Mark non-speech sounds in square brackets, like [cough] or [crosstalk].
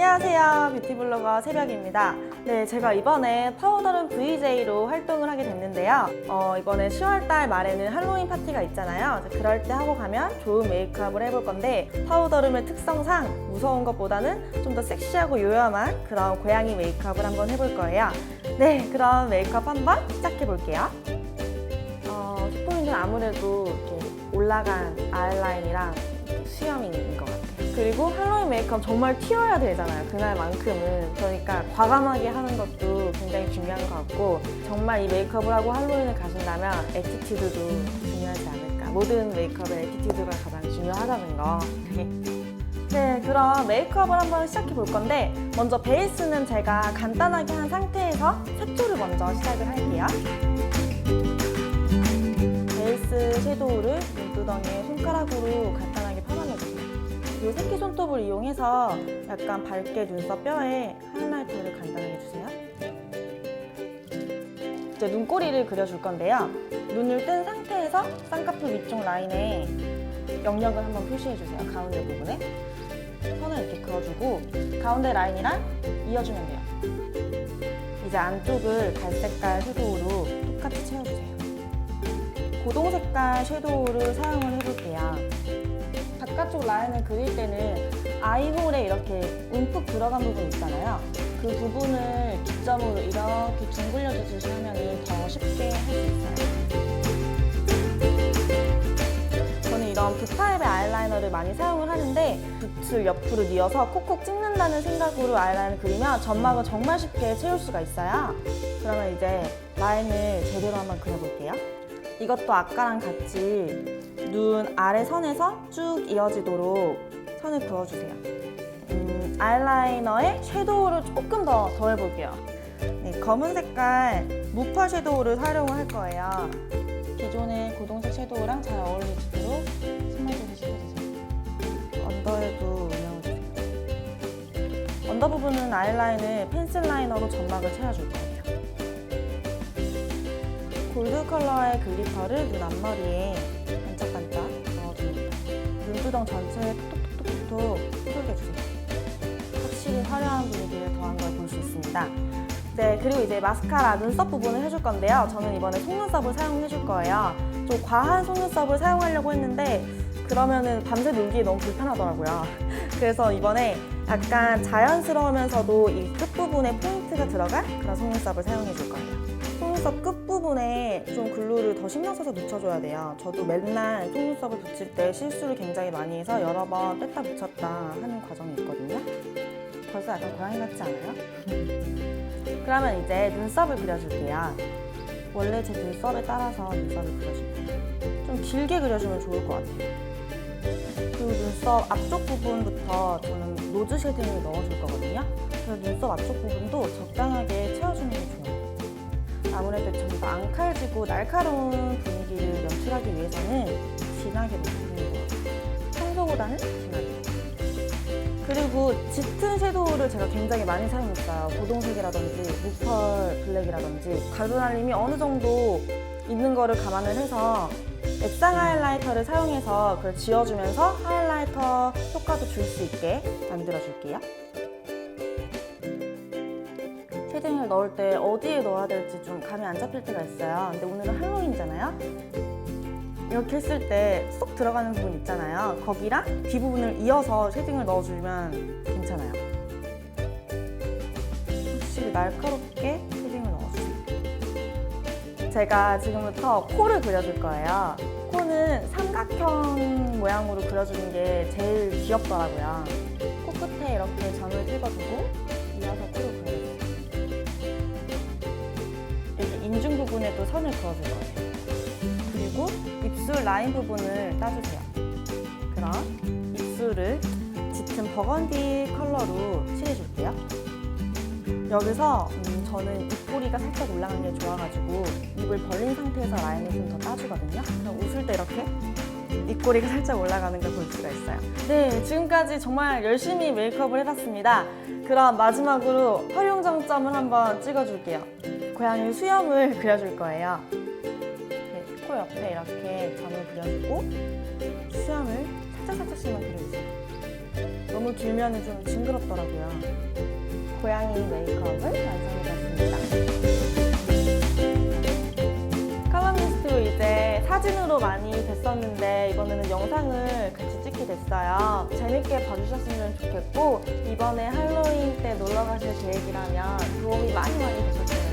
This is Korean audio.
안녕하세요. 뷰티블로거 새벽입니다. 네, 제가 이번에 파우더룸 VJ로 활동을 하게 됐는데요. 어, 이번에 10월달 말에는 할로윈 파티가 있잖아요. 그럴 때 하고 가면 좋은 메이크업을 해볼 건데 파우더룸의 특성상 무서운 것보다는 좀 더 섹시하고 요염한 그런 고양이 메이크업을 한번 해볼 거예요. 네, 그럼 메이크업 한번 시작해 볼게요. 어, 슈퍼인은 아무래도 이렇게 올라간 아이라인이랑 수염인 것 같아요. 그리고 할로윈 메이크업 정말 튀어야 되잖아요. 그날만큼은. 그러니까 과감하게 하는 것도 굉장히 중요한 것 같고 정말 이 메이크업을 하고 할로윈을 가신다면 에티튜드도 중요하지 않을까. 모든 메이크업의 에티튜드가 가장 중요하다는 거. 네, 그럼 메이크업을 한번 시작해 볼 건데 먼저 베이스는 제가 간단하게 한 상태에서 색조를 먼저 시작을 할게요. 베이스 섀도우를 눈두덩이에 손가락으로 간단하게. 이 새끼 손톱을 이용해서 약간 밝게 눈썹 뼈에 하이라이터를 간단하게 해주세요. 이제 눈꼬리를 그려줄 건데요. 눈을 뜬 상태에서 쌍꺼풀 위쪽 라인에 영역을 한번 표시해주세요. 가운데 부분에. 선을 이렇게 그어주고 가운데 라인이랑 이어주면 돼요. 이제 안쪽을 갈색깔 섀도우로 똑같이 채워주세요. 고동 색깔 섀도우를 사용을 해볼게요. 바깥쪽 라인을 그릴 때는 아이홀에 이렇게 움푹 들어간 부분 있잖아요. 그 부분을 기점으로 이렇게 둥글려 주시면 더 쉽게 할 수 있어요. 저는 이런 붓타입의 아이라이너를 많이 사용을 하는데 붓을 옆으로 뉘어서 콕콕 찍는다는 생각으로 아이라인을 그리면 점막을 정말 쉽게 채울 수가 있어요. 그러면 이제 라인을 제대로 한번 그려볼게요. 이것도 아까랑 같이 눈 아래 선에서 쭉 이어지도록 선을 그어주세요. 음, 아이라이너에 섀도우를 조금 더 더해볼게요. 네, 검은 색깔 무펄 섀도우를 활용을 할 거예요. 기존의 고동색 섀도우랑 잘 어울리도록 스마트를 시켜주세요. 언더에도 운영해주세요. 언더 부분은 아이라인을 펜슬 라이너로 점막을 채워줄 거예요. 골드 컬러의 글리터를 눈 앞머리에 반짝반짝 넣어줍니다. 눈두덩 전체에 톡톡톡톡톡 휘둘러주세요. 확실히 화려한 분위기를 더한 걸 볼 수 있습니다. 네, 그리고 이제 마스카라 눈썹 부분을 해줄 건데요. 저는 이번에 속눈썹을 사용해줄 거예요. 좀 과한 속눈썹을 사용하려고 했는데 그러면은 밤새 놀기 너무 불편하더라고요. [laughs] 그래서 이번에 약간 자연스러우면서도 이 끝부분에 포인트가 들어간 그런 속눈썹을 사용해 줄 거예요. 속눈썹 끝 부분에 좀 글루를 더 신경 써서 묻혀줘야 돼요. 저도 맨날 속눈썹을 붙일 때 실수를 굉장히 많이 해서 여러 번 뺐다 붙였다 하는 과정이 있거든요. 벌써 약간 고양이 같지 않아요? [laughs] 그러면 이제 눈썹을 그려줄게요. 원래 제 눈썹에 따라서 눈썹을 그려줄게요. 좀 길게 그려주면 좋을 것 같아요. 그리고 눈썹 앞쪽 부분부터 저는 로즈 쉐딩을 넣어줄 거거든요. 그래서 눈썹 앞쪽 부분도 적당하게 채워주는 게 좋아요. 아무래도 좀더 앙칼지고 날카로운 분위기를 연출하기 위해서는 진하게 넣는 거 평소보다는 진하게. 그리고 짙은 섀도우를 제가 굉장히 많이 사용했어요. 고동색이라든지 무펄 블랙이라든지. 가루날림이 어느 정도 있는 거를 감안을 해서 액상 하이라이터를 사용해서 그걸 지워주면서 하이라이터 효과도 줄 수 있게 만들어줄게요 쉐딩을 넣을 때 어디에 넣어야 될지 좀 감이 안 잡힐 때가 있어요. 근데 오늘은 할로윈이잖아요. 이렇게 했을 때 쏙 들어가는 부분 있잖아요. 거기랑 뒷부분을 이어서 쉐딩을 넣어주면 괜찮아요. 확실히 날카롭게 쉐딩을 넣어주세요. 제가 지금부터 코를 그려줄 거예요. 코는 삼각형 모양으로 그려주는 게 제일 귀엽더라고요. 코 끝에 이렇게 점을 찍어 선을 그어줄 거예요. 그리고 입술 라인 부분을 따주세요. 그럼 입술을 짙은 버건디 컬러로 칠해줄게요. 여기서 음, 저는 입꼬리가 살짝 올라간 게 좋아가지고 입을 벌린 상태에서 라인을 좀 더 따주거든요. 그럼 웃을 때 이렇게 입꼬리가 [laughs] 살짝 올라가는 걸 볼 수가 있어요. 네, 지금까지 정말 열심히 메이크업을 해봤습니다. 그럼 마지막으로 활용 정점을 한번 찍어줄게요. 고양이 수염을 그려줄 거예요. 네, 코 옆에 이렇게 점을 그려주고 수염을 살짝살짝씩만 그려주세요. 너무 길면 좀 징그럽더라고요. 고양이 메이크업을 완성해봤습니다. 카마미스트로 이제 사진으로 많이 뵀었는데 이번에는 영상을 같이 찍게 됐어요. 재밌게 봐주셨으면 좋겠고 이번에 할로윈 때 놀러 가실 계획이라면 도움이 많이 많이 되셨으면